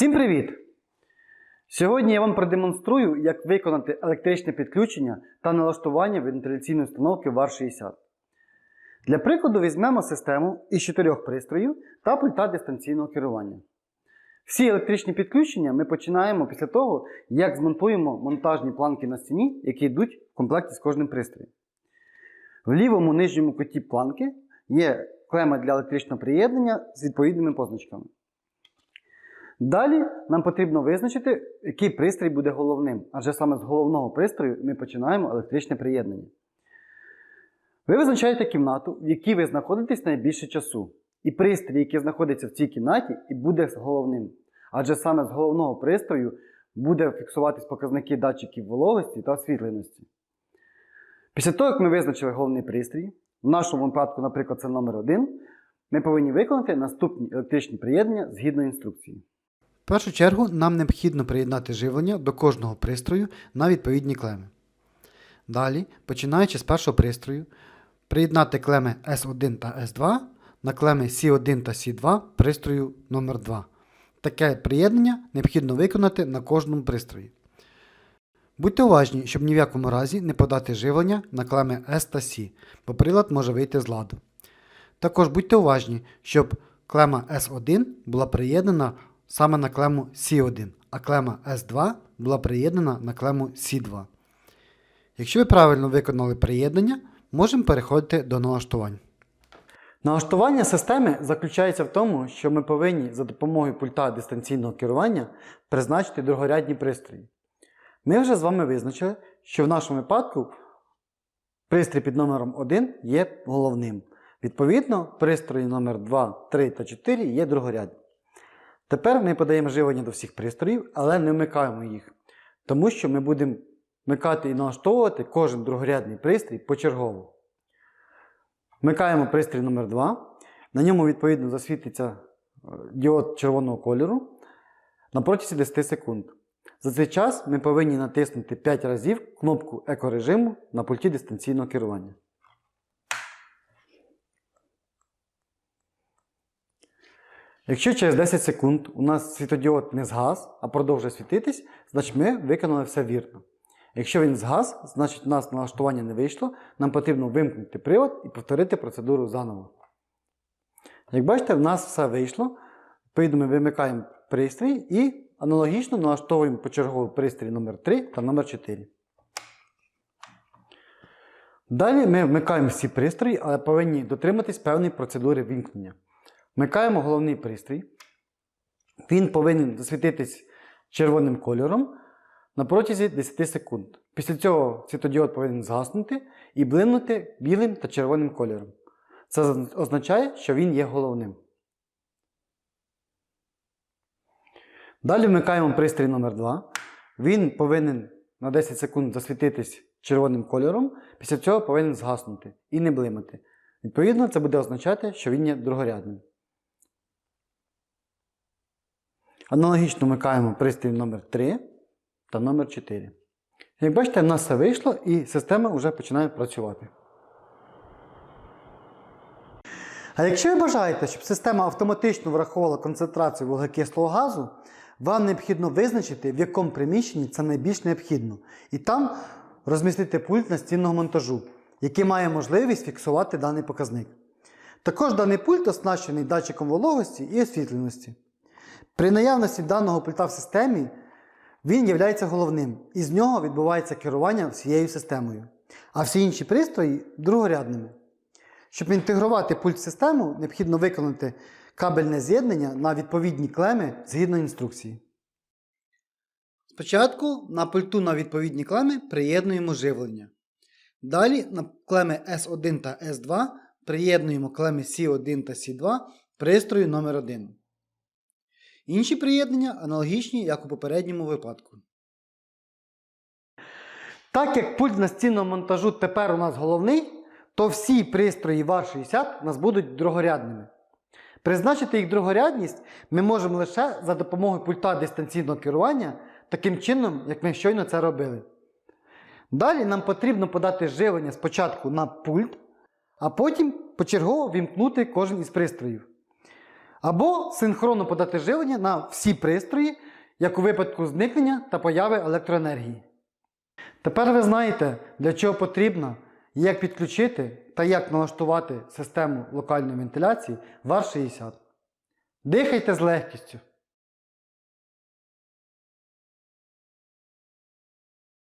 Всім привіт! Сьогодні я вам продемонструю, як виконати електричне підключення та налаштування вентиляційної установки VAR 60. Для прикладу візьмемо систему із чотирьох пристроїв та пульта дистанційного керування. Всі електричні підключення ми починаємо після того, як змонтуємо монтажні планки на стіні, які йдуть в комплекті з кожним пристроєм. В лівому нижньому куті планки є клема для електричного приєднання з відповідними позначками. Далі нам потрібно визначити, який пристрій буде головним, адже саме з головного пристрою ми починаємо електричне приєднання. Ви визначаєте кімнату, в якій ви знаходитесь найбільше часу. І пристрій, який знаходиться в цій кімнаті, і буде головним. Адже саме з головного пристрою буде фіксуватись показники датчиків вологості та освітленості. Після того, як ми визначили головний пристрій, в нашому випадку, наприклад, це номер 1 ми повинні виконати наступні електричні приєднання згідно інструкції. Першу чергу нам необхідно приєднати живлення до кожного пристрою на відповідні клеми. Далі, починаючи з першого пристрою, приєднати клеми S1 та S2 на клеми C1 та C2 пристрою номер 2 Таке приєднання необхідно виконати на кожному пристрої. Будьте уважні, щоб ні в якому разі не подати живлення на клеми S та C, бо прилад може вийти з ладу. Також будьте уважні, щоб клема S1 була приєднана саме на клему C1, а клема S2 була приєднана на клему C2. Якщо ви правильно виконали приєднання, можемо переходити до налаштувань. Налаштування системи заключається в тому, що ми повинні за допомогою пульта дистанційного керування призначити другорядні пристрої. Ми вже з вами визначили, що в нашому випадку пристрій під номером 1 є головним. Відповідно, пристрої номер 2, 3 та 4 є другорядні. Тепер ми подаємо живлення до всіх пристроїв, але не вмикаємо їх, тому що ми будемо вмикати і налаштовувати кожен другорядний пристрій почергово. Вмикаємо пристрій номер 2 На ньому відповідно засвітиться е, діод червоного кольору на протязі 10 секунд. За цей час ми повинні натиснути 5 разів кнопку екорежиму на пульті дистанційного керування. Якщо через 10 секунд у нас світодіод не згас, а продовжує світитись, значить ми виконали все вірно. Якщо він згас, значить у нас налаштування не вийшло, нам потрібно вимкнути привод і повторити процедуру заново. Як бачите, в нас все вийшло. Відповідно, ми вимикаємо пристрій і аналогічно налаштовуємо почергово пристрій номер 3 та номер 4 Далі ми вмикаємо всі пристрої, але повинні дотриматись певної процедури вімкнення. Вмикаємо головний пристрій. Він повинен засвітитись червоним кольором на протязі 10 секунд. Після цього світодіод повинен згаснути і блимнути білим та червоним кольором. Це означає, що він є головним. Далі вмикаємо пристрій номер 2 Він повинен на 10 секунд засвітитись червоним кольором, після цього повинен згаснути і не блимати. Відповідно, це буде означати, що він є другорядним. Аналогічно вмикаємо пристрій номер 3 та номер 4 Як бачите, в нас все вийшло і система вже починає працювати. А якщо ви бажаєте, щоб система автоматично враховувала концентрацію вуглекислого газу, вам необхідно визначити, в якому приміщенні це найбільш необхідно, і там розмістити пульт настінного монтажу, який має можливість фіксувати даний показник. Також даний пульт оснащений датчиком вологості і освітленості. При наявності даного пульта в системі він є головним, і з нього відбувається керування всією системою, а всі інші пристрої другорядними. Щоб інтегрувати пульт в систему, необхідно виконати кабельне з'єднання на відповідні клеми згідно інструкції. Спочатку на пульту на відповідні клеми приєднуємо живлення. Далі на клеми S1 та S2 приєднуємо клеми C1 та C2 пристрою номер 1 Інші приєднання аналогічні, як у попередньому випадку. Так як пульт настінного монтажу тепер у нас головний, то всі пристрої VAR 60 у нас будуть другорядними. Призначити їх другорядність ми можемо лише за допомогою пульта дистанційного керування, таким чином, як ми щойно це робили. Далі нам потрібно подати живлення спочатку на пульт, а потім почергово вімкнути кожен із пристроїв. Або синхронно подати живлення на всі пристрої, як у випадку зникнення та появи електроенергії. Тепер ви знаєте, для чого потрібно, як підключити та як налаштувати систему локальної вентиляції VAR 60. Дихайте з легкістю.